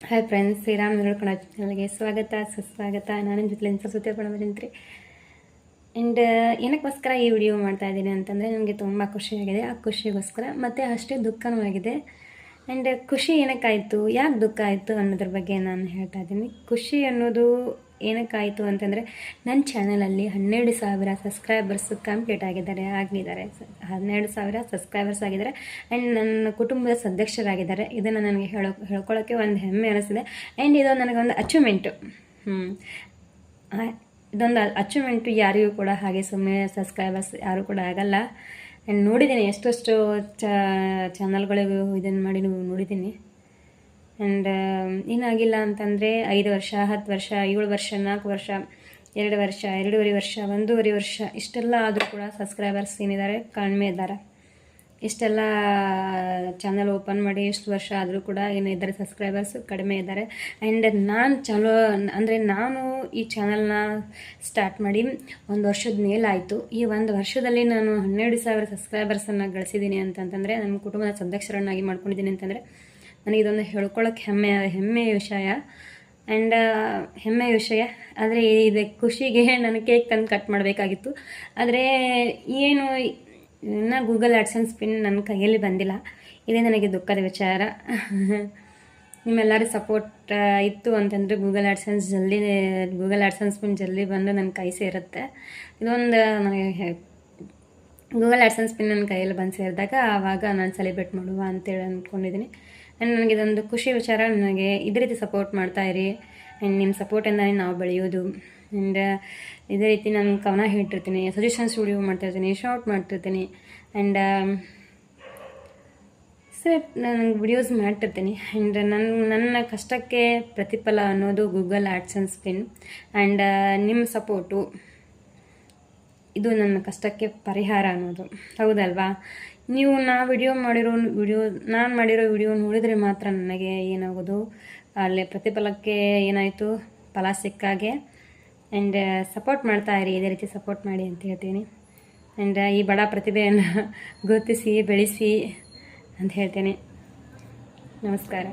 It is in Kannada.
ಹಾಯ್ ಫ್ರೆಂಡ್ಸ್ ಶ್ರೀರಾಮ್ ನೋಡ್ಕೊಂಡು ಚಾನಲ್ಗೆ ಸ್ವಾಗತ, ಸುಸ್ವಾಗತ. ನಾನು ಜೊತೆ ಸರಸ್ವತಿ ಬಂದಿದ್ರಿ ಆ್ಯಂಡ್ ಏನಕ್ಕೋಸ್ಕರ ಈ ವಿಡಿಯೋ ಮಾಡ್ತಾ ಇದ್ದೀನಿ ಅಂತಂದರೆ ನನಗೆ ತುಂಬ ಖುಷಿಯಾಗಿದೆ. ಆ ಖುಷಿಗೋಸ್ಕರ ಮತ್ತು ಅಷ್ಟೇ ದುಃಖನೂ ಆಗಿದೆ. ಆ್ಯಂಡ್ ಖುಷಿ ಏನಕ್ಕಾಯಿತು? ಯಾಕೆ ದುಃಖ ಆಯಿತು ಅನ್ನೋದ್ರ ಬಗ್ಗೆ ನಾನು ಹೇಳ್ತಾ ಇದ್ದೀನಿ. ಖುಷಿ ಅನ್ನೋದು ಏನಕ್ಕಾಯಿತು ಅಂತಂದರೆ ನನ್ನ ಚಾನಲಲ್ಲಿ ಹನ್ನೆರಡು ಸಾವಿರ ಸಬ್ಸ್ಕ್ರೈಬರ್ಸ್ ಕಂಪ್ಲೀಟ್ ಆಗಿದ್ದಾರೆ ಆಗಿದ್ದಾರೆ ಹನ್ನೆರಡು ಸಾವಿರ ಸಬ್ಸ್ಕ್ರೈಬರ್ಸ್ ಆಗಿದ್ದಾರೆ. ಆ್ಯಂಡ್ ನನ್ನ ಕುಟುಂಬದ ಸದಸ್ಯರಾಗಿದ್ದಾರೆ. ಇದನ್ನು ನನಗೆ ಹೇಳೋ ಹೇಳ್ಕೊಳ್ಳೋಕ್ಕೆ ಒಂದು ಹೆಮ್ಮೆ ಅನಿಸಿದೆ ಆ್ಯಂಡ್ ಇದು ನನಗೊಂದು ಅಚೀವ್ಮೆಂಟು ಹ್ಞೂ ಇದೊಂದು ಅಚೀವ್ಮೆಂಟು ಯಾರಿಗೂ ಕೂಡ ಹಾಗೆ ಸುಮ್ಮನೆ ಸಬ್ಸ್ಕ್ರೈಬರ್ಸ್ ಯಾರೂ ಕೂಡ ಆಗಲ್ಲ. ಆ್ಯಂಡ್ ನೋಡಿದ್ದೀನಿ ಎಷ್ಟೆಷ್ಟು ಚಾನಲ್ಗಳಿಗೂ ಇದನ್ನು ಮಾಡಿ ನೋಡಿದ್ದೀನಿ. ಆ್ಯಂಡ್ ಏನಾಗಿಲ್ಲ ಅಂತಂದರೆ ಐದು ವರ್ಷ, ಹತ್ತು ವರ್ಷ, ಏಳು ವರ್ಷ, ನಾಲ್ಕು ವರ್ಷ, ಎರಡು ವರ್ಷ, ಎರಡೂವರೆ ವರ್ಷ, ಒಂದೂವರೆ ವರ್ಷ, ಇಷ್ಟೆಲ್ಲ ಆದರೂ ಕೂಡ ಸಬ್ಸ್ಕ್ರೈಬರ್ಸ್ ಏನಿದ್ದಾರೆ ಕಡಿಮೆ ಇದ್ದಾರೆ. ಇಷ್ಟೆಲ್ಲ ಚಾನಲ್ ಓಪನ್ ಮಾಡಿ ಇಷ್ಟು ವರ್ಷ ಆದರೂ ಕೂಡ ಏನಿದ್ದಾರೆ ಸಬ್ಸ್ಕ್ರೈಬರ್ಸ್ ಕಡಿಮೆ ಇದ್ದಾರೆ. ಆ್ಯಂಡ್ ನಾನು ಚಲೋ, ಅಂದರೆ ನಾನು ಈ ಚಾನಲ್ನ ಸ್ಟಾರ್ಟ್ ಮಾಡಿ ಒಂದು ವರ್ಷದ ಮೇಲಾಯಿತು ಈ ಒಂದು ವರ್ಷದಲ್ಲಿ ನಾನು ಹನ್ನೆರಡು ಸಾವಿರ ಸಬ್ಸ್ಕ್ರೈಬರ್ಸನ್ನು ಗಳಿಸಿದ್ದೀನಿ ಅಂತಂತಂದರೆ ನನ್ನ ಕುಟುಂಬದ ಸದಸ್ಯರನ್ನಾಗಿ ಮಾಡ್ಕೊಂಡಿದ್ದೀನಿ ಅಂತಂದರೆ ನನಗೆ ಇದೊಂದು ಹೇಳ್ಕೊಳ್ಳೋಕೆ ಹೆಮ್ಮೆ ಹೆಮ್ಮೆಯ ವಿಷಯ. ಆ್ಯಂಡ್ ಹೆಮ್ಮೆಯ ವಿಷಯ. ಆದರೆ ಇದೆ ಖುಷಿಗೆ ನಾನು ಕೇಕ್ ತಂದು ಕಟ್ ಮಾಡಬೇಕಾಗಿತ್ತು. ಆದರೆ ಏನು ಇನ್ನು ಗೂಗಲ್ ಆಡ್ಸೆನ್ಸ್ ಪಿನ್ ನನ್ನ ಕೈಯಲ್ಲಿ ಬಂದಿಲ್ಲ. ಇದೇ ನನಗೆ ದುಃಖದ ವಿಚಾರ. ನಿಮ್ಮೆಲ್ಲರ ಸಪೋರ್ಟ್ ಇತ್ತು ಅಂತಂದರೆ ಗೂಗಲ್ ಆಡ್ಸೆನ್ಸ್ ಜಲ್ದಿ ಗೂಗಲ್ ಆಡ್ಸೆನ್ಸ್ ಪಿನ್ ಜಲ್ದಿ ಬಂದು ನನ್ನ ಕೈ ಸೇರುತ್ತೆ. ಇದೊಂದು ನನಗೆ ಗೂಗಲ್ ಆಡ್ಸೆನ್ಸ್ ಪಿನ್ ನನ್ನ ಕೈಯಲ್ಲಿ ಬಂದು ಸೇರಿದಾಗ ಆವಾಗ ನಾನು ಸೆಲೆಬ್ರೇಟ್ ಮಾಡುವ ಅಂತೇಳಿ ಅಂದ್ಕೊಂಡಿದ್ದೀನಿ ಆ್ಯಂಡ್ ನನಗೆ ಇದೊಂದು ಖುಷಿ ವಿಚಾರ. ನನಗೆ ಇದೇ ರೀತಿ ಸಪೋರ್ಟ್ ಮಾಡ್ತಾ ಇರಿ. ಆ್ಯಂಡ್ ನಿಮ್ಮ ಸಪೋರ್ಟಿಂದನೇ ನಾವು ಬೆಳೆಯೋದು. ಆ್ಯಂಡ್ ಇದೇ ರೀತಿ ನಾನು ಕವನ ಹೇಳ್ತಿರ್ತೀನಿ ಸಜೆಷನ್ಸ್ ವಿಡಿಯೋ ಮಾಡ್ತಿರ್ತೀನಿ ಶಾರ್ಟ್ ಮಾಡ್ತಿರ್ತೀನಿ ಆ್ಯಂಡ್ ಸರಿ, ನಾನು ವಿಡಿಯೋಸ್ ಮಾಡ್ತಿರ್ತೀನಿ ಆ್ಯಂಡ್ ನನ್ನ ನನ್ನ ಕಷ್ಟಕ್ಕೆ ಪ್ರತಿಫಲ ಅನ್ನೋದು ಗೂಗಲ್ ಆ್ಯಡ್ಸೆನ್ಸ್ ಪಿನ್ ಆ್ಯಂಡ್ ನಿಮ್ಮ ಸಪೋರ್ಟು ಇದು ನನ್ನ ಕಷ್ಟಕ್ಕೆ ಪರಿಹಾರ ಅನ್ನೋದು. ಹೌದಲ್ವಾ? ನೀವು ನಾ ವಿಡಿಯೋ ಮಾಡಿರೋ ವಿಡಿಯೋ ನಾನು ಮಾಡಿರೋ ವಿಡಿಯೋ ನೋಡಿದರೆ ಮಾತ್ರ ನನಗೆ ಏನಾಗೋದು? ಅಲ್ಲಿ ಪ್ರತಿಫಲಕ್ಕೆ ಏನಾಯಿತು? ಫಲ ಸಿಕ್ಕಾಗೆ ಆ್ಯಂಡ್ ಸಪೋರ್ಟ್ ಮಾಡ್ತಾ ಇರಿ, ಇದೇ ರೀತಿ ಸಪೋರ್ಟ್ ಮಾಡಿ ಅಂತ ಹೇಳ್ತೀನಿ. ಆ್ಯಂಡ್ ಈ ಬಡ ಪ್ರತಿಭೆಯನ್ನು ಗುರುತಿಸಿ, ಬೆಳೆಸಿ ಅಂತ ಹೇಳ್ತೇನೆ. ನಮಸ್ಕಾರ.